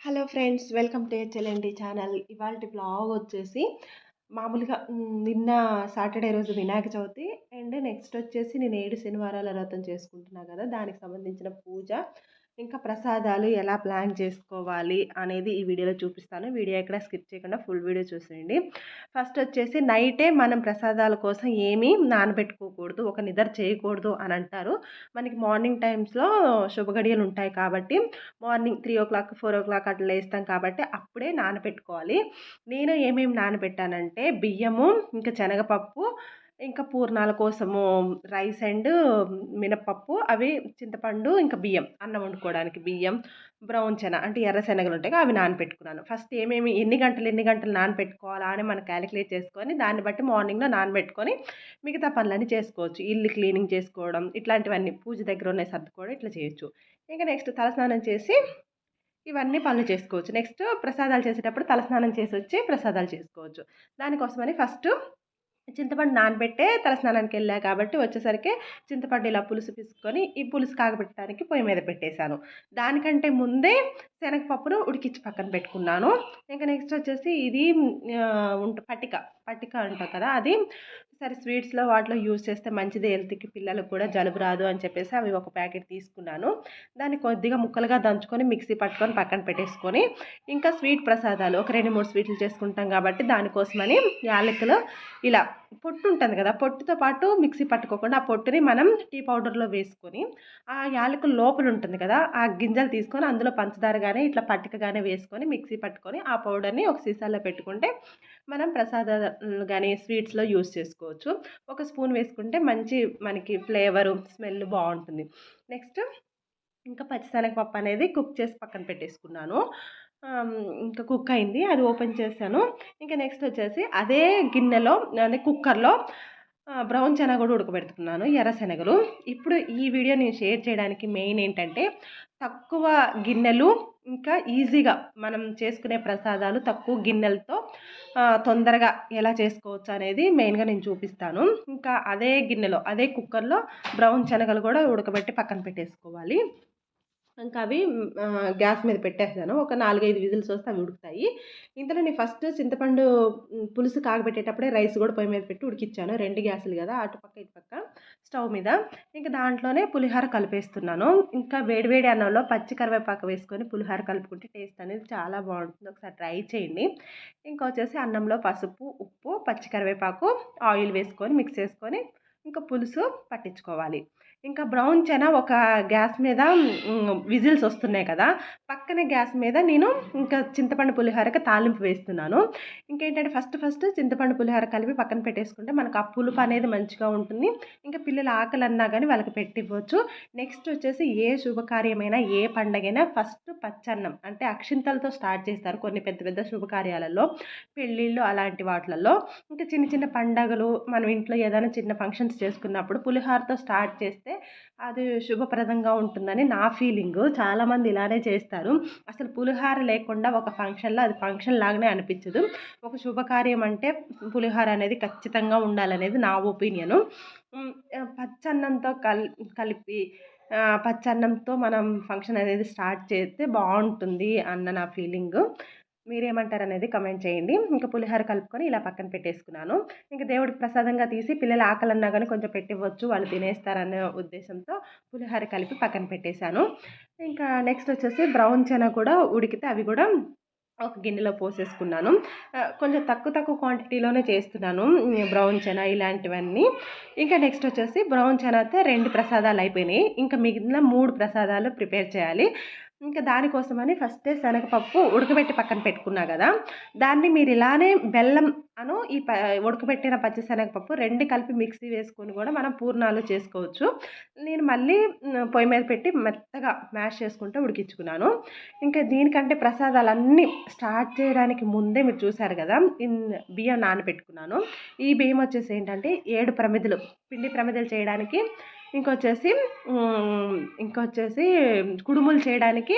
Hello friends welcome to HLMD channel. ఇవాళ blog వచ్చేసి మామూలుగా నిన్న సాటర్డే రోజు వినాయక చవితి అండ్ నెక్స్ట్ వచ్చేసి నేను ఏడు శనివారాల వ్రతం చేసుకుంటున్నా కదా దానికి సంబంధించిన పూజ. ఇంకా ప్రసాదాలు ఎలా ప్లాన్ చేసుకోవాలి అనేది ఈ వీడియోలో చూపిస్తాను. వీడియో ఎక్కడ స్కిప్ చేయకుండా ఫుల్ వీడియో చూసేయండి. ఫస్ట్ వచ్చేసి నైటే మనం ప్రసాదాల కోసం ఏమీ నానబెట్టుకోకూడదు ఒక నిద్ర చేయకూడదు అని అంటారు. మనకి మార్నింగ్ టైమ్స్లో శుభగడియలు ఉంటాయి కాబట్టి morning three o'clock four o'clock అట్లా లేస్తాం కాబట్టి అప్పుడే నానబెట్టుకోవాలి. నేను ఏమేమి నానబెట్టానంటే బియ్యము ఇంకా శనగపప్పు ఇంకా పూర్ణాల కోసము రైస్ అండ్ మినప్పప్పు అవి చింతపండు ఇంకా బియ్యం అన్నం వండుకోవడానికి బియ్యం బ్రౌన్ చెన అంటే ఎర్ర శనగలు ఉంటాయి అవి నానబెట్టుకున్నాను. ఫస్ట్ ఏమేమి ఎన్ని గంటలు ఎన్ని గంటలు నానబెట్టుకోవాలా అని మనం క్యాలిక్యులేట్ చేసుకొని దాన్ని బట్టి మార్నింగ్లో నానబెట్టుకొని మిగతా పనులన్నీ చేసుకోవచ్చు. ఇల్లు క్లీనింగ్ చేసుకోవడం ఇట్లాంటివన్నీ పూజ దగ్గర ఉన్నాయి సర్దుకోవడం ఇట్లా చేయొచ్చు. ఇంకా నెక్స్ట్ తలస్నానం చేసి ఇవన్నీ పనులు చేసుకోవచ్చు. నెక్స్ట్ ప్రసాదాలు చేసేటప్పుడు తలస్నానం చేసి వచ్చి ప్రసాదాలు చేసుకోవచ్చు. దానికోసమని ఫస్ట్ చింతపండు నానబెట్టే తలస్నానానికి వెళ్ళా కాబట్టి వచ్చేసరికి చింతపండు ఇలా పులుసు పిసుకొని ఈ పులుసు కాగబెట్టడానికి పొయ్యి మీద పెట్టేశాను. దానికంటే ముందే శనగపప్పును ఉడికించి పక్కన పెట్టుకున్నాను. ఇంకా నెక్స్ట్ వచ్చేసి ఇది ఉంట పట్టిక. పట్టిక అంటాం కదా అది. సరే స్వీట్స్లో వాటిలో యూజ్ చేస్తే మంచిది హెల్త్కి పిల్లలకు కూడా జలుబు రాదు అని చెప్పేసి అవి ఒక ప్యాకెట్ తీసుకున్నాను. దాన్ని కొద్దిగా ముక్కలుగా దంచుకొని మిక్సీ పట్టుకొని పక్కన పెట్టేసుకొని ఇంకా స్వీట్ ప్రసాదాలు ఒక రెండు మూడు స్వీట్లు చేసుకుంటాం కాబట్టి దానికోసమని యాలకులు ఇలా పొట్టు ఉంటుంది కదా పొట్టుతో పాటు మిక్సీ పట్టుకోకుండా ఆ పొట్టుని మనం టీ పౌడర్లో వేసుకొని ఆ యాలకుల లోపల ఉంటుంది కదా ఆ గింజలు తీసుకొని అందులో పంచదార కానీ ఇట్లా పట్టిక కానీ వేసుకొని మిక్సీ పట్టుకొని ఆ పౌడర్ని ఒక సీసాలో పెట్టుకుంటే మనం ప్రసాదాలు కానీ స్వీట్స్లో యూస్ చేసుకోవచ్చు. ఒక స్పూన్ వేసుకుంటే మంచి మనకి ఫ్లేవరు స్మెల్ బాగుంటుంది. నెక్స్ట్ ఇంకా పచ్చిశనగపప్పు అనేది కుక్ చేసి పక్కన పెట్టేసుకున్నాను. ఇంకా కుక్ అయింది. అది ఓపెన్ చేశాను. ఇంకా నెక్స్ట్ వచ్చేసి అదే గిన్నెలో అదే కుక్కర్లో బ్రౌన్ శనగ కూడా ఉడకబెడుతున్నాను ఎర్ర శనగలు. ఇప్పుడు ఈ వీడియో నేను షేర్ చేయడానికి మెయిన్ ఏంటంటే తక్కువ గిన్నెలు ఇంకా ఈజీగా మనం చేసుకునే ప్రసాదాలు తక్కువ గిన్నెలతో తొందరగా ఎలా చేసుకోవచ్చు అనేది మెయిన్గా నేను చూపిస్తాను. ఇంకా అదే గిన్నెలో అదే కుక్కర్లో బ్రౌన్ శనగలు కూడా ఉడకబెట్టి పక్కన పెట్టేసుకోవాలి. ఇంకా అవి గ్యాస్ మీద పెట్టేస్తాను. ఒక నాలుగైదు విజిల్స్ వస్తే అవి ఉడుకుతాయి. ఇంతలో నేను ఫస్ట్ చింతపండు పులుసు కాగబెట్టేటప్పుడే రైస్ కూడా పొయ్యి మీద పెట్టి ఉడికిచ్చాను. రెండు గ్యాసులు కదా అటుపక్క ఇటుపక్క స్టవ్ మీద. ఇంకా దాంట్లోనే పులిహోర కలిపేస్తున్నాను. ఇంకా వేడివేడి అన్నంలో పచ్చి కరివేపాకు వేసుకొని పులిహోర కలుపుకుంటే టేస్ట్ అనేది చాలా బాగుంటుంది. ఒకసారి ట్రై చేయండి. ఇంకా వచ్చేసి అన్నంలో పసుపు ఉప్పు పచ్చి కరివేపాకు ఆయిల్ వేసుకొని మిక్స్ చేసుకొని ఇంకా పులుసు పట్టించుకోవాలి. ఇంకా బ్రౌన్ చైనా ఒక గ్యాస్ మీద విజిల్స్ వస్తున్నాయి కదా. పక్కనే గ్యాస్ మీద నేను ఇంకా చింతపండు పులిహోరకి తాలింపు వేస్తున్నాను. ఇంకేంటంటే ఫస్ట్ ఫస్ట్ చింతపండు పులిహోర కలిపి పక్కన పెట్టేసుకుంటే మనకు ఆ పులుపు అనేది మంచిగా ఉంటుంది. ఇంకా పిల్లల ఆకలి అన్నా కానీ వాళ్ళకి పెట్టివ్వచ్చు. నెక్స్ట్ వచ్చేసి ఏ శుభకార్యమైనా ఏ పండగైనా ఫస్ట్ పచ్చన్నం అంటే అక్షింతలతో స్టార్ట్ చేస్తారు కొన్ని పెద్ద పెద్ద శుభకార్యాలలో పెళ్ళిళ్ళు అలాంటి వాటిలలో. ఇంకా చిన్న చిన్న పండగలు మనం ఇంట్లో ఏదైనా చిన్న ఫంక్షన్స్ చేసుకున్నప్పుడు పులిహోరతో స్టార్ట్ చేస్తే అది శుభప్రదంగా ఉంటుందని నా ఫీలింగ్. చాలామంది ఇలానే చేస్తారు. అసలు పులిహోర లేకుండా ఒక ఫంక్షన్లో అది ఫంక్షన్ లాగానే అనిపించదు. ఒక శుభకార్యం అంటే పులిహోర అనేది ఖచ్చితంగా ఉండాలనేది నా ఒపీనియను. పచ్చన్నంతో కల్ కలిపి పచ్చన్నంతో మనం ఫంక్షన్ అనేది స్టార్ట్ చేస్తే బాగుంటుంది అన్న నా ఫీలింగ్. మీరేమంటారు అనేది కమెంట్ చేయండి. ఇంకా పులిహోర కలుపుకొని ఇలా పక్కన పెట్టేసుకున్నాను. ఇంకా దేవుడికి ప్రసాదంగా తీసి పిల్లలు ఆకలన్నా కానీ కొంచెం పెట్టివ్వచ్చు. వాళ్ళు తినేస్తారనే ఉద్దేశంతో పులిహోర కలిపి పక్కన పెట్టేశాను. ఇంకా నెక్స్ట్ వచ్చేసి బ్రౌన్ చెన కూడా ఉడికితే అవి కూడా ఒక గిన్నెలో పోసేసుకున్నాను. కొంచెం తక్కువ తక్కువ క్వాంటిటీలోనే చేస్తున్నాను బ్రౌన్ చెన ఇలాంటివన్నీ. ఇంకా నెక్స్ట్ వచ్చేసి బ్రౌన్ చెన అయితే రెండు ప్రసాదాలు అయిపోయినాయి. ఇంకా మిగిలిన మూడు ప్రసాదాలు ప్రిపేర్ చేయాలి. ఇంకా దానికోసమని ఫస్టే శనగపప్పు ఉడకబెట్టి పక్కన పెట్టుకున్నా కదా దాన్ని మీరు ఇలానే బెల్లం అను ఈ ప ఉడకబెట్టిన పచ్చి శనగపప్పు రెండు కలిపి మిక్సీ వేసుకొని కూడా మనం పూర్ణాలు చేసుకోవచ్చు. నేను మళ్ళీ పొయ్యి మీద పెట్టి మెత్తగా మ్యాష్ చేసుకుంటూ ఉడికించుకున్నాను. ఇంకా దీనికంటే ప్రసాదాలన్నీ స్టార్ట్ చేయడానికి ముందే మీరు చూసారు కదా ఇన్ బియ్యం నానబెట్టుకున్నాను. ఈ బియ్యం వచ్చేసి ఏంటంటే ఏడు ప్రమిదలు పిండి ప్రమిదలు చేయడానికి ఇంకొచ్చేసి ఇంకొచ్చేసి కుడుములు చేయడానికి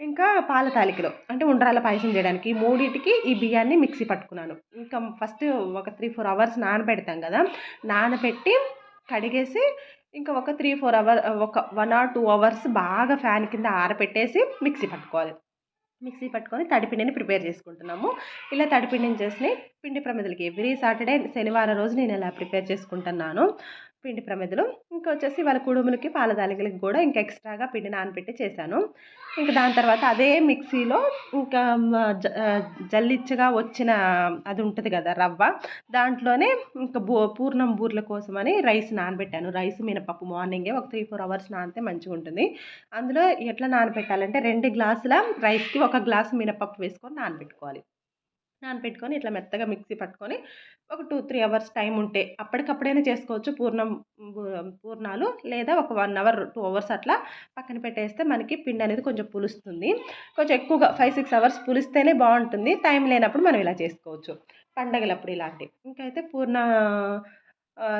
ఇంకా పాల తాలికలు అంటే ఉండ్రాల పాయసం చేయడానికి. ఈ మూడింటికి ఈ బియ్యాన్ని మిక్సీ పట్టుకున్నాను. ఇంకా ఫస్ట్ ఒక త్రీ ఫోర్ అవర్స్ నానబెడతాం కదా నానబెట్టి కడిగేసి ఇంకా ఒక త్రీ ఫోర్ అవర్ ఒక వన్ ఆర్ టూ అవర్స్ బాగా ఫ్యాన్ కింద ఆరబెట్టేసి మిక్సీ పట్టుకోవాలి. మిక్సీ పట్టుకొని తడిపిండిని ప్రిపేర్ చేసుకుంటున్నాము. ఇలా తడిపిండిని చేసి పిండి ప్రమిదలకి ఎవ్రీ సాటర్డే శనివారం రోజు నేను ఇలా ప్రిపేర్ చేసుకుంటున్నాను. పిండి ప్రమిదలు ఇంకా వచ్చేసి వాళ్ళ కుడుములకి పాల దాలికలకి కూడా ఇంకా ఎక్స్ట్రాగా పిండి నానబెట్టి చేశాను. ఇంకా దాని తర్వాత అదే మిక్సీలో ఇంకా జల్లిచ్చగా వచ్చిన అది ఉంటుంది కదా రవ్వ దాంట్లోనే ఇంకా బూ పూర్ణం బూర్ల కోసమని రైస్ నానబెట్టాను. రైస్ మినపప్పు మార్నింగే ఒక త్రీ ఫోర్ అవర్స్ నానితే మంచిగా ఉంటుంది. అందులో ఎట్లా నానబెట్టాలంటే రెండు గ్లాసుల రైస్కి ఒక గ్లాసు మినపప్పు వేసుకొని నానబెట్టుకోవాలి. నానబెట్టుకొని ఇట్లా మెత్తగా మిక్సీ పట్టుకొని ఒక టూ త్రీ అవర్స్ టైం ఉంటే అప్పటికప్పుడైనా చేసుకోవచ్చు పూర్ణం పూర్ణాలు లేదా ఒక వన్ అవర్ టూ అవర్స్ అట్లా పక్కన పెట్టేస్తే మనకి పిండి అనేది కొంచెం పులుస్తుంది. కొంచెం ఎక్కువగా ఫైవ్ సిక్స్ అవర్స్ పులిస్తేనే బాగుంటుంది. టైం లేనప్పుడు మనం ఇలా చేసుకోవచ్చు. పండగలప్పుడు ఇలాంటివి. ఇంకైతే పూర్ణ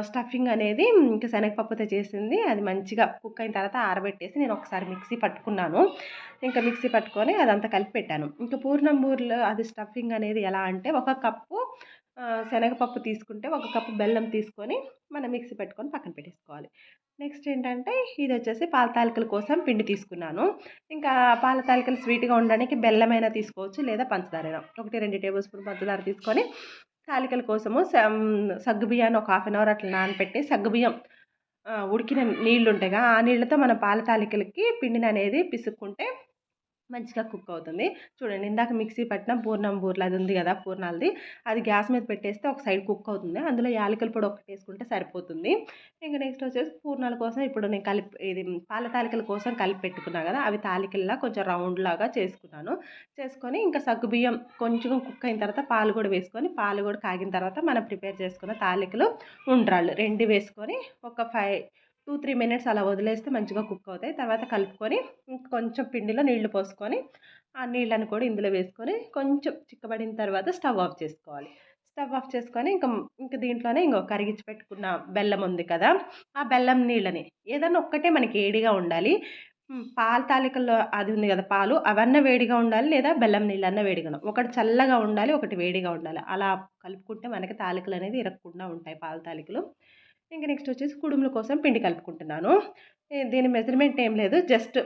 స్టఫింగ్ అనేది ఇంకా శనగపప్పుతో చేసింది. అది మంచిగా కుక్ అయిన తర్వాత ఆరబెట్టేసి నేను ఒకసారి మిక్సీ పట్టుకున్నాను. ఇంకా మిక్సీ పట్టుకొని అదంతా కలిపి పెట్టాను. ఇంకా పూర్ణం బూరెలు అది స్టఫింగ్ అనేది ఎలా అంటే ఒక కప్పు శనగపప్పు తీసుకుంటే ఒక కప్పు బెల్లం తీసుకొని మనం మిక్సీ పెట్టుకొని పక్కన పెట్టేసుకోవాలి. నెక్స్ట్ ఏంటంటే ఇది వచ్చేసి పాల తాలికల కోసం పిండి తీసుకున్నాను. ఇంకా పాల తాలికలు స్వీట్గా ఉండడానికి బెల్లమైనా తీసుకోవచ్చు లేదా పంచదారైనా. ఒకటి రెండు టేబుల్ స్పూన్ పంచదార తీసుకొని తాలికల కోసము సగ్గుబియ్యాన్ని ఒక హాఫ్ అన్ అవర్ అట్లా నానపెట్టి సగ్గుబియ్యం ఉడికిన నీళ్ళు ఉంటాయిగా ఆ నీళ్ళతో మన పాల తాలికలకి పిండిని అనేది పిసుక్కుంటే మంచిగా కుక్ అవుతుంది. చూడండి ఇందాక మిక్సీ పట్టిన పూర్ణం బూర్లు అది ఉంది కదా పూర్ణాలది. అది గ్యాస్ మీద పెట్టేస్తే ఒక సైడ్ కుక్ అవుతుంది. అందులో యాలకల పొడి ఒకటి వేసుకుంటే సరిపోతుంది. ఇంకా నెక్స్ట్ వచ్చేసి పూర్ణాల కోసం ఇప్పుడు నేను కలిపి ఇది పాల తాలికల కోసం కలిపి పెట్టుకున్నా కదా అవి తాలికల్లా కొంచెం రౌండ్ లాగా చేసుకున్నాను. చేసుకొని ఇంకా సగ్గు బియ్యం కొంచెం కుక్ అయిన తర్వాత పాలు కూడా వేసుకొని పాలు కూడా కాగిన తర్వాత మనం ప్రిపేర్ చేసుకున్న తాలికలు ఉండ్రాళ్ళు రెండు వేసుకొని ఒక ఫైవ్ టూ త్రీ మినిట్స్ అలా వదిలేస్తే మంచిగా కుక్ అవుతాయి. తర్వాత కలుపుకొని కొంచెం పిండిలో నీళ్ళు పోసుకొని ఆ నీళ్ళని కూడా ఇందులో వేసుకొని కొంచెం చిక్కబడిన తర్వాత స్టవ్ ఆఫ్ చేసుకోవాలి. స్టవ్ ఆఫ్ చేసుకొని ఇంకా ఇంక దీంట్లోనే ఇంకో కరిగించి పెట్టుకున్న బెల్లం ఉంది కదా ఆ బెల్లం నీళ్ళని ఏదన్నా ఒక్కటే మనకి ఏడిగా ఉండాలి. పాల తాలికల్లో అది ఉంది కదా పాలు అవన్నీ వేడిగా ఉండాలి లేదా బెల్లం నీళ్ళన్న వేడిగా ఒకటి చల్లగా ఉండాలి ఒకటి వేడిగా ఉండాలి. అలా కలుపుకుంటే మనకి తాలికలు అనేది ఇరగకుండా ఉంటాయి పాల తాలికలు. ఇంకా నెక్స్ట్ వచ్చేసి కుడుముల కోసం పిండి కలుపుకుంటున్నాను. దీని మెజర్మెంట్ ఏం లేదు. జస్ట్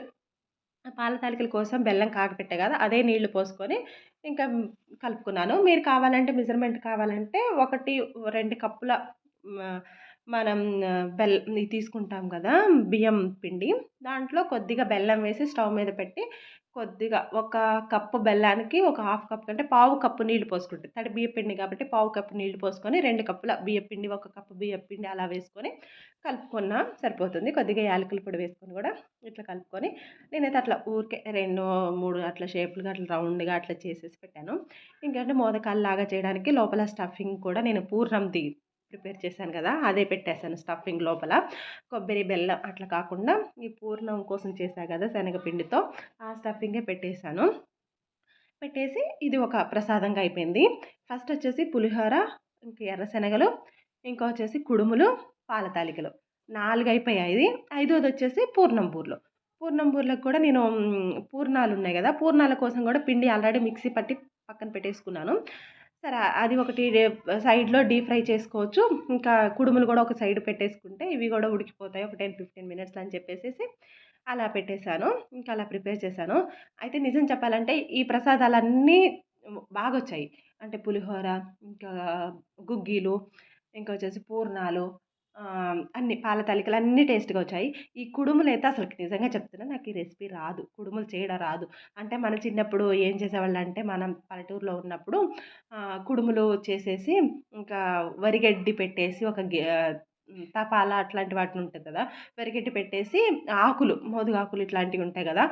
పాల తాలికల కోసం బెల్లం కాకపెట్టే కదా అదే నీళ్ళు పోసుకొని ఇంకా కలుపుకున్నాను. మీరు కావాలంటే మెజర్మెంట్ కావాలంటే ఒకటి రెండు కప్పుల మనం బెల్లం తీసుకుంటాం కదా బియ్యం పిండి. దాంట్లో కొద్దిగా బెల్లం వేసి స్టవ్ మీద పెట్టి కొద్దిగా ఒక కప్పు బెల్లానికి ఒక హాఫ్ కప్ కంటే పావు కప్పు నీళ్ళు పోసుకుంటుంది. తడి బియ్య పిండి కాబట్టి పావు కప్పు నీళ్ళు పోసుకొని రెండు కప్పుల బియ్య పిండి ఒక కప్పు బియ్య పిండి అలా వేసుకొని కలుపుకున్నా సరిపోతుంది. కొద్దిగా యాలకుల పొడి వేసుకొని కూడా ఇట్లా కలుపుకొని నేనైతే అట్లా ఊరికే రెండు మూడు అట్లా షేపులుగా అట్లా రౌండ్గా అట్లా చేసేసి పెట్టాను. ఇంకంటే మోదకాలు లాగా చేయడానికి లోపల స్టఫింగ్ కూడా నేను పూర్ణంది ప్రిపేర్ చేశాను కదా అదే పెట్టేశాను స్టఫింగ్ లోపల. కొబ్బరి బెల్లం అట్లా కాకుండా ఈ పూర్ణం కోసం చేశాను కదా శనగపిండితో ఆ స్టఫింగే పెట్టేశాను. పెట్టేసి ఇది ఒక ప్రసాదంగా అయిపోయింది. ఫస్ట్ వచ్చేసి పులిహోర ఇంకా ఎర్ర శనగలు ఇంకా వచ్చేసి కుడుములు పాల తాలికలు. నాలుగు అయిపోయాయి ఇది. ఐదోది వచ్చేసి పూర్ణం బూర్లు. పూర్ణం బూర్లకు కూడా నేను పూర్ణాలు ఉన్నాయి కదా పూర్ణాల కోసం కూడా పిండి ఆల్రెడీ మిక్సీ పట్టి పక్కన పెట్టేసుకున్నాను. సరే అది ఒకటి సైడ్లో డీప్ ఫ్రై చేసుకోవచ్చు. ఇంకా కుడుములు కూడా ఒక సైడ్ పెట్టేసుకుంటే ఇవి కూడా ఉడికిపోతాయి. ఒక టెన్ ఫిఫ్టీన్ మినిట్స్ అని చెప్పేసి అలా పెట్టేశాను. ఇంకా అలా ప్రిపేర్ చేశాను. అయితే నిజం చెప్పాలంటే ఈ ప్రసాదాలన్నీ బాగా వచ్చాయి అంటే పులిహోర ఇంకా గుగ్గీలు ఇంకా వచ్చేసి పూర్ణాలు అన్ని పాల తాలికలు అన్నీ టేస్ట్గా వచ్చాయి. ఈ కుడుములు అయితే అసలు నిజంగా చెప్తున్నా నాకు ఈ రెసిపీ రాదు. కుడుములు చేయడం రాదు. అంటే మన చిన్నప్పుడు ఏం చేసేవాళ్ళు అంటే మనం పల్లెటూరులో ఉన్నప్పుడు కుడుములు చేసేసి ఇంకా వరిగడ్డి పెట్టేసి ఒక తపాలా అట్లాంటి వాటిని ఉంటుంది కదా! పెరిగెట్టి పెట్టేసి ఆకులు మోదుగాకులు ఇట్లాంటివి ఉంటాయి కదా!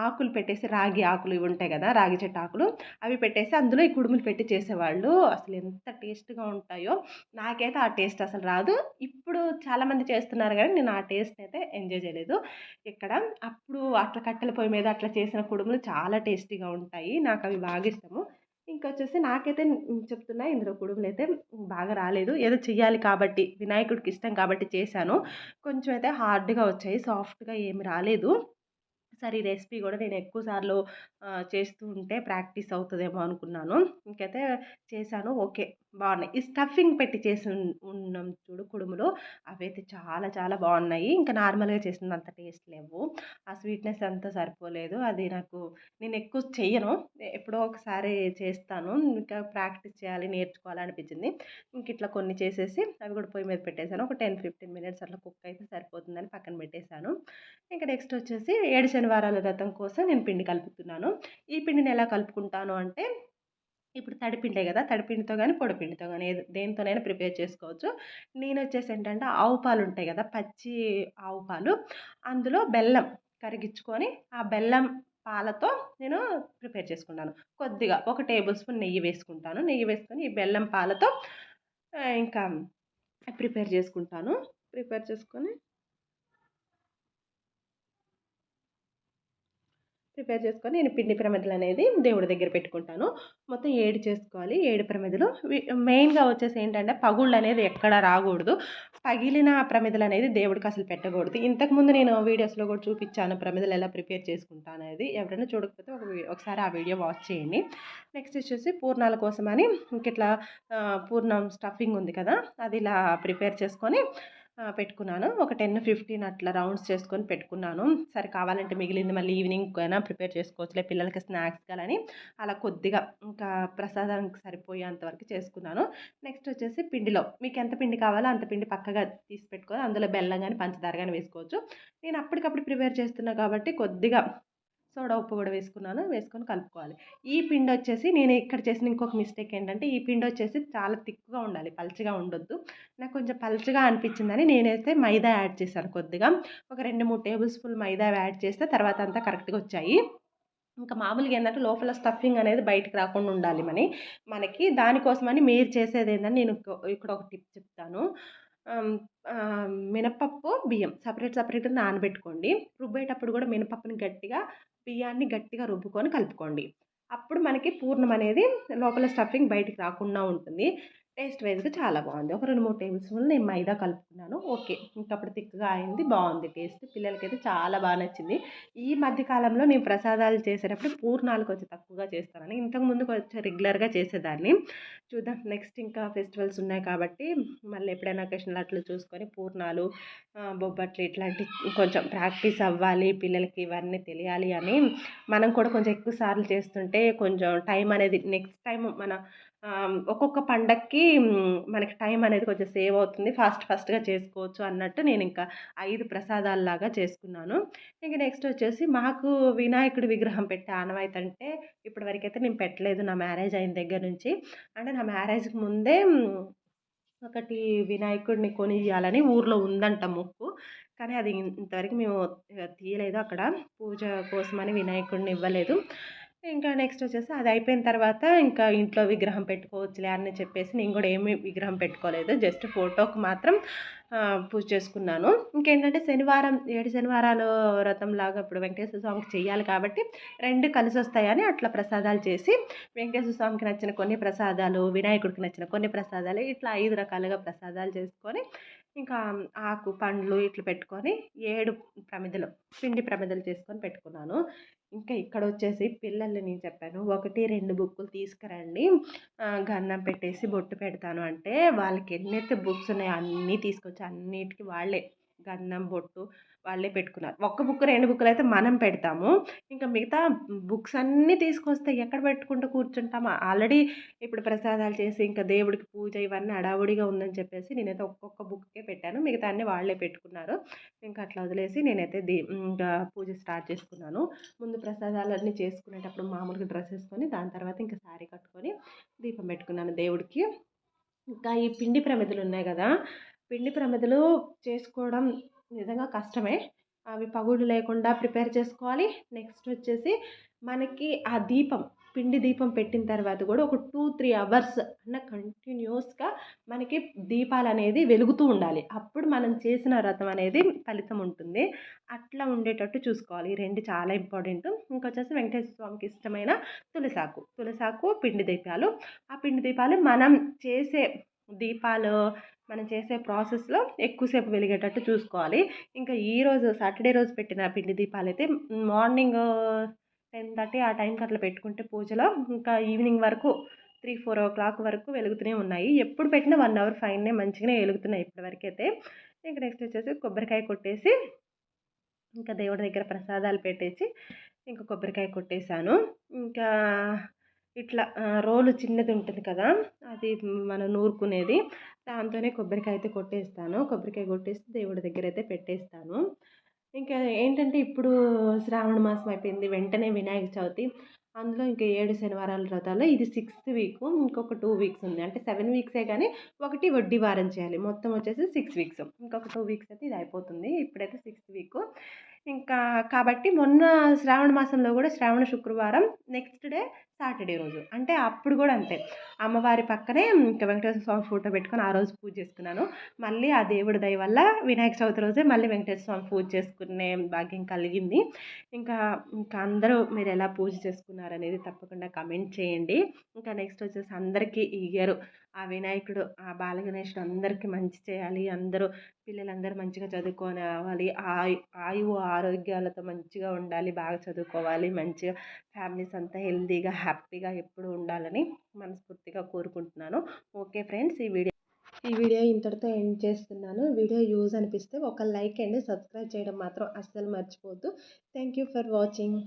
ఆకులు పెట్టేసి రాగి ఆకులు ఇవి ఉంటాయి కదా! రాగి చెట్టు ఆకులు. అవి పెట్టేసి అందులో ఈ కుడుములు పెట్టి చేసేవాళ్ళు. అసలు ఎంత టేస్ట్గా ఉంటాయో! నాకైతే ఆ టేస్ట్ అసలు రాదు. ఇప్పుడు చాలామంది చేస్తున్నారు కానీ నేను ఆ టేస్ట్ అయితే ఎంజాయ్ చేయలేదు. ఇక్కడ అప్పుడు అట్లా కట్టెల పొయ్యి మీద అట్లా చేసిన కుడుములు చాలా టేస్టీగా ఉంటాయి. నాకు అవి బాగా ఇష్టము. ఇంకా వచ్చేసి నాకైతే చెప్తున్నా ఇందులో కుడుములు అయితే బాగా రాలేదు. ఏదో చెయ్యాలి కాబట్టి వినాయకుడికి ఇష్టం కాబట్టి చేశాను. కొంచెం అయితే హార్డ్గా వచ్చాయి సాఫ్ట్గా ఏమి రాలేదు. సరే ఈ రెసిపీ కూడా నేను ఎక్కువ సార్లు చేస్తూ ఉంటే ప్రాక్టీస్ అవుతుందేమో అనుకున్నాను. ఇంకైతే చేశాను. ఓకే. బాగున్నాయి. ఈ స్టఫింగ్ పెట్టి చేసి ఉన్నాం చూడు కుడుములు. అవైతే చాలా చాలా బాగున్నాయి. ఇంకా నార్మల్గా చేసినంత టేస్ట్ లేవు. ఆ స్వీట్నెస్ అంతా సరిపోలేదు. అది నాకు నేను ఎక్కువ చెయ్యను. ఎప్పుడో ఒకసారి చేస్తాను. ఇంకా ప్రాక్టీస్ చేయాలి నేర్చుకోవాలి అనిపించింది. ఇంక ఇట్లా కొన్ని చేసేసి అవి కూడా పొయ్యి మీద పెట్టేశాను. ఒక టెన్ ఫిఫ్టీన్ మినిట్స్ అట్లా కుక్ అయితే సరిపోతుందని పక్కన పెట్టేశాను. ఇంకా నెక్స్ట్ వచ్చేసి ఏడు శనివారాల రథం కోసం నేను పిండి కలుపుతున్నాను. ఈ పిండిని ఎలా కలుపుకుంటాను అంటే ఇప్పుడు తడిపిండే కదా! తడిపిండితో కానీ పొడిపిండితో కానీ దేనితోనైనా ప్రిపేర్ చేసుకోవచ్చు. నేను వచ్చేసి ఏంటంటే ఆవు పాలు ఉంటాయి కదా! పచ్చి ఆవు పాలు. అందులో బెల్లం కరిగించుకొని ఆ బెల్లం పాలతో నేను ప్రిపేర్ చేసుకుంటాను. కొద్దిగా ఒక టేబుల్ స్పూన్ నెయ్యి వేసుకుంటాను. నెయ్యి వేసుకొని ఈ బెల్లం పాలతో ఇంకా ప్రిపేర్ చేసుకుంటాను. ప్రిపేర్ చేసుకొని ప్రిపేర్ చేసుకొని నేను పిండి ప్రమిదలు అనేది దేవుడి దగ్గర పెట్టుకుంటాను. మొత్తం ఏడు చేసుకోవాలి. ఏడు ప్రమిదలు. మెయిన్గా వచ్చేసి ఏంటంటే పగుళ్ళు అనేది ఎక్కడ రాకూడదు. పగిలిన ప్రమిదలు అనేది దేవుడికి అసలు పెట్టకూడదు. ఇంతకుముందు నేను వీడియోస్లో కూడా చూపించాను ప్రమిదలు ఎలా ప్రిపేర్ చేసుకుంటాను అనేది. ఎవరైనా చూడకపోతే ఒక ఒకసారి ఆ వీడియో వాచ్ చేయండి. నెక్స్ట్ వచ్చేసి పూర్ణాల కోసమని ఇంక ఇట్లా పూర్ణం స్టఫింగ్ ఉంది కదా అది ఇలా ప్రిపేర్ చేసుకొని పెట్టుకున్నాను. ఒక టెన్ ఫిఫ్టీన్ అట్లా రౌండ్స్ చేసుకొని పెట్టుకున్నాను. సరే కావాలంటే మిగిలింది మళ్ళీ ఈవినింగ్ అయినా ప్రిపేర్ చేసుకోవచ్చులే పిల్లలకి స్నాక్స్ కానీ అలా కొద్దిగా ఇంకా ప్రసాదానికి సరిపోయేంత వరకు చేసుకున్నాను. నెక్స్ట్ వచ్చేసి పిండిలో మీకు ఎంత పిండి కావాలో అంత పిండి పక్కగా తీసి పెట్టుకొని అందులో బెల్లం కానీ పంచదార కానీ వేసుకోవచ్చు. నేను అప్పటికప్పుడు ప్రిపేర్ చేస్తున్నా కాబట్టి కొద్దిగా సోడా ఉప్పు కూడా వేసుకున్నాను వేసుకొని కలుపుకోవాలి. ఈ పిండి వచ్చేసి నేను ఇక్కడ చేసిన ఇంకొక మిస్టేక్ ఏంటంటే ఈ పిండి వచ్చేసి చాలా థిక్గా ఉండాలి పల్చగా ఉండొద్దు. నాకు కొంచెం పల్చగా అనిపించిందని నేనైతే మైదా యాడ్ చేశాను కొద్దిగా. ఒక రెండు మూడు టేబుల్ స్పూన్ మైదా యాడ్ చేస్తే తర్వాత అంతా కరెక్ట్గా వచ్చాయి. ఇంకా మామూలుగా ఏంటంటే లోపల స్టఫింగ్ అనేది బయటకు రాకుండా ఉండాలి మని మనకి. దానికోసమని మీరు చేసేది ఏంటని నేను ఇక్కడ ఒక టిప్ చెప్తాను. మినపప్పు బియ్యం. సపరేట్ సపరేట్గా నానబెట్టుకోండి. రుబ్బేటప్పుడు కూడా మినపప్పుని గట్టిగా బియ్యాన్ని గట్టిగా రుబ్బుకొని కలుపుకోండి. అప్పుడు మనకి పూర్ణం అనేది లోపల స్టఫింగ్ బయటికి రాకుండా ఉంటుంది. టేస్ట్ వైజ్గా చాలా బాగుంది ఒక రెండు మూడు టేబుల్ స్పూన్లు నేను మైదా కలుపుకున్నాను. ఓకే. ఇంకప్పుడు థిక్గా అయింది. బాగుంది టేస్ట్. పిల్లలకైతే చాలా బాగా నచ్చింది. ఈ మధ్యకాలంలో నేను ప్రసాదాలు చేసేటప్పుడు పూర్ణాలు కొంచెం తక్కువగా చేస్తానని ఇంతకుముందు కొంచెం రెగ్యులర్గా చేసేదాన్ని. చూద్దాం. నెక్స్ట్ ఇంకా ఫెస్టివల్స్ ఉన్నాయి కాబట్టి మళ్ళీ ఎప్పుడైనా అకేషన్లు అట్లా చూసుకొని పూర్ణాలు బొబ్బట్లు ఇట్లాంటి కొంచెం ప్రాక్టీస్ అవ్వాలి. పిల్లలకి ఇవన్నీ తెలియాలి అని. మనం కూడా కొంచెం ఎక్కువ సార్లు చేస్తుంటే కొంచెం టైం అనేది నెక్స్ట్ టైం మన ఒక్కొక్క పండక్కి మనకి టైం అనేది కొంచెం సేవ్ అవుతుంది. ఫాస్ట్ ఫాస్ట్గా చేసుకోవచ్చు అన్నట్టు నేను ఇంకా ఐదు ప్రసాదాలలాగా చేసుకున్నాను. ఇంకా నెక్స్ట్ వచ్చేసి మాకు వినాయకుడి విగ్రహం పెట్టే ఆనవాయితీ అంటే ఇప్పటివరకు నేను పెట్టలేదు. నా మ్యారేజ్ అయిన దగ్గర నుంచి. అంటే నా మ్యారేజ్కి ముందే ఒకటి వినాయకుడిని కొనియాలని ఊర్లో ఉందంట ముక్కు. కానీ అది ఇంతవరకు మేము తీయలేదు అక్కడ. పూజ కోసమని వినాయకుడిని ఇవ్వలేదు. ఇంకా నెక్స్ట్ వచ్చేసి అది అయిపోయిన తర్వాత ఇంకా ఇంట్లో విగ్రహం పెట్టుకోవచ్చులే అని చెప్పేసి నేను కూడా ఏమీ విగ్రహం పెట్టుకోలేదు. జస్ట్ ఫోటోకి మాత్రం పూజ చేసుకున్నాను. ఇంకేంటంటే శనివారం ఏడు శనివారాలు వ్రతం లాగా ఇప్పుడు వెంకటేశ్వర స్వామికి చేయాలి కాబట్టి రెండు కలిసి వస్తాయని అట్లా ప్రసాదాలు చేసి వెంకటేశ్వర స్వామికి నచ్చిన కొన్ని ప్రసాదాలు వినాయకుడికి నచ్చిన కొన్ని ప్రసాదాలు ఇట్లా ఐదు రకాలుగా ప్రసాదాలు చేసుకొని ఇంకా ఆకు పండ్లు ఇట్లా పెట్టుకొని ఏడు ప్రమిదలు పిండి ప్రమిదలు చేసుకొని పెట్టుకున్నాను. ఇంకా ఇక్కడ వచ్చేసి పిల్లల్ని నేను చెప్పాను ఒకటి రెండు బుక్కులు తీసుకురండి. గన్నం గంధం పెట్టేసి బొట్టు పెడతాను. అంటే వాళ్ళకి ఎన్నైతే బుక్స్ ఉన్నాయో అన్నీ తీసుకొచ్చి అన్నిటికీ వాళ్ళే గంధం బొట్టు వాళ్ళే పెట్టుకున్నారు. ఒక్క బుక్ రెండు బుక్కులు అయితే మనం పెడతాము. ఇంకా మిగతా బుక్స్ అన్నీ తీసుకొస్తే ఎక్కడ పెట్టుకుంటూ కూర్చుంటామా? ఆల్రెడీ ఇప్పుడు ప్రసాదాలు చేసి ఇంకా దేవుడికి పూజ ఇవన్నీ అడావుడిగా ఉందని చెప్పేసి నేనైతే ఒక్కొక్క బుక్కే పెట్టాను. మిగతా అన్నీ వాళ్ళే పెట్టుకున్నారు. ఇంకా అట్లా వదిలేసి నేనైతే దీ ఇంకా పూజ స్టార్ట్ చేసుకున్నాను. ముందు ప్రసాదాలన్నీ చేసుకునేటప్పుడు మామూలుగా డ్రెస్ వేసుకొని దాని తర్వాత ఇంకా శారీ కట్టుకొని దీపం పెట్టుకున్నాను దేవుడికి. ఇంకా ఈ పిండి ప్రమిదలు ఉన్నాయి కదా? పిండి ప్రమిదలు చేసుకోవడం నిజంగా కష్టమే. అవి పగుళ్ళు లేకుండా ప్రిపేర్ చేసుకోవాలి. నెక్స్ట్ వచ్చేసి మనకి ఆ దీపం పిండి దీపం పెట్టిన తర్వాత కూడా ఒక టూ త్రీ అవర్స్ అన్న కంటిన్యూస్గా మనకి దీపాలు అనేది వెలుగుతూ ఉండాలి. అప్పుడు మనం చేసిన వ్రతం అనేది ఫలితం ఉంటుంది. అట్లా ఉండేటట్టు చూసుకోవాలి. ఈ రెండు చాలా ఇంపార్టెంట్. ఇంకొచ్చేసి వెంకటేశ్వర స్వామికి ఇష్టమైన తులసాకు. తులసాకు పిండి దీపాలు. ఆ పిండి దీపాలు మనం చేసే దీపాలు మనం చేసే ప్రాసెస్లో ఎక్కువసేపు వెలిగేటట్టు చూసుకోవాలి. ఇంకా ఈరోజు సాటర్డే రోజు పెట్టిన పిండి దీపాలు అయితే మార్నింగ్ టెన్ థర్టీ ఆ టైంకి అట్లా పెట్టుకుంటే పూజలో ఇంకా ఈవినింగ్ వరకు త్రీ ఫోర్ ఓ క్లాక్ వరకు వెలుగుతూనే ఉన్నాయి. ఎప్పుడు పెట్టినా వన్ అవర్ ఫైన్నే మంచిగానే వెలుగుతున్నాయి ఇప్పటివరకు అయితే. ఇంకా నెక్స్ట్ వచ్చేసి కొబ్బరికాయ కొట్టేసి ఇంకా దేవుడి దగ్గర ప్రసాదాలు పెట్టేసి ఇంకా కొబ్బరికాయ కొట్టేశాను. ఇంకా ఇట్లా రోలు చిన్నది ఉంటుంది కదా అది మనం నూరుకునేది. దాంతోనే కొబ్బరికాయ అయితే కొట్టేస్తాను. కొబ్బరికాయ కొట్టేసి దేవుడి దగ్గర అయితే పెట్టేస్తాను. ఇంకా ఏంటంటే ఇప్పుడు శ్రావణ మాసం అయిపోయింది. వెంటనే వినాయక చవితి. అందులో ఇంకా ఏడు శనివారాల వ్రతాలు. ఇది సిక్స్త్ వీక్. ఇంకొక టూ వీక్స్ ఉంది అంటే సెవెన్ వీక్సే కానీ ఒకటి వడ్డీ వారం చేయాలి. మొత్తం వచ్చేసి సిక్స్ వీక్స్. ఇంకొక టూ వీక్స్ అయితే ఇది అయిపోతుంది. ఇప్పుడైతే సిక్స్త్ వీక్. ఇంకా కాబట్టి మొన్న శ్రావణ మాసంలో కూడా శ్రావణ శుక్రవారం నెక్స్ట్ డే సాటర్డే రోజు. అంటే అప్పుడు కూడా అంతే. అమ్మవారి పక్కనే ఇంకా వెంకటేశ్వర స్వామి ఫోటో పెట్టుకొని ఆ రోజు పూజ చేసుకున్నాను. మళ్ళీ ఆ దేవుడి దయ వల్ల వినాయక చవితి రోజే మళ్ళీ వెంకటేశ్వర స్వామి పూజ చేసుకునే భాగ్యం కలిగింది. ఇంకా ఇంకా అందరూ మీరు ఎలా పూజ చేసుకున్నారనేది తప్పకుండా కమెంట్ చేయండి. ఇంకా నెక్స్ట్ వచ్చేసి అందరికీ ఈ ఇయర్ ఆ వినాయకుడు ఆ బాలగణేశుడు అందరికీ మంచి చేయాలి. అందరూ పిల్లలందరూ మంచిగా చదువుకోవాలి. ఆయు ఆయువు ఆరోగ్యాలతో మంచిగా ఉండాలి. బాగా చదువుకోవాలి. మంచిగా ఫ్యామిలీస్ అంతా హెల్తీగా హ్యాపీగా ఎప్పుడు ఉండాలని మనస్ఫూర్తిగా కోరుకుంటున్నాను. ఓకే ఫ్రెండ్స్ ఈ వీడియో ఈ వీడియో ఇంతటితో ఎండ్ చేస్తున్నాను. వీడియో యూజ్ అనిపిస్తే ఒక లైక్ అండ్ సబ్స్క్రైబ్ చేయడం మాత్రం అస్సలు మర్చిపోవద్దు. Thank you for watching.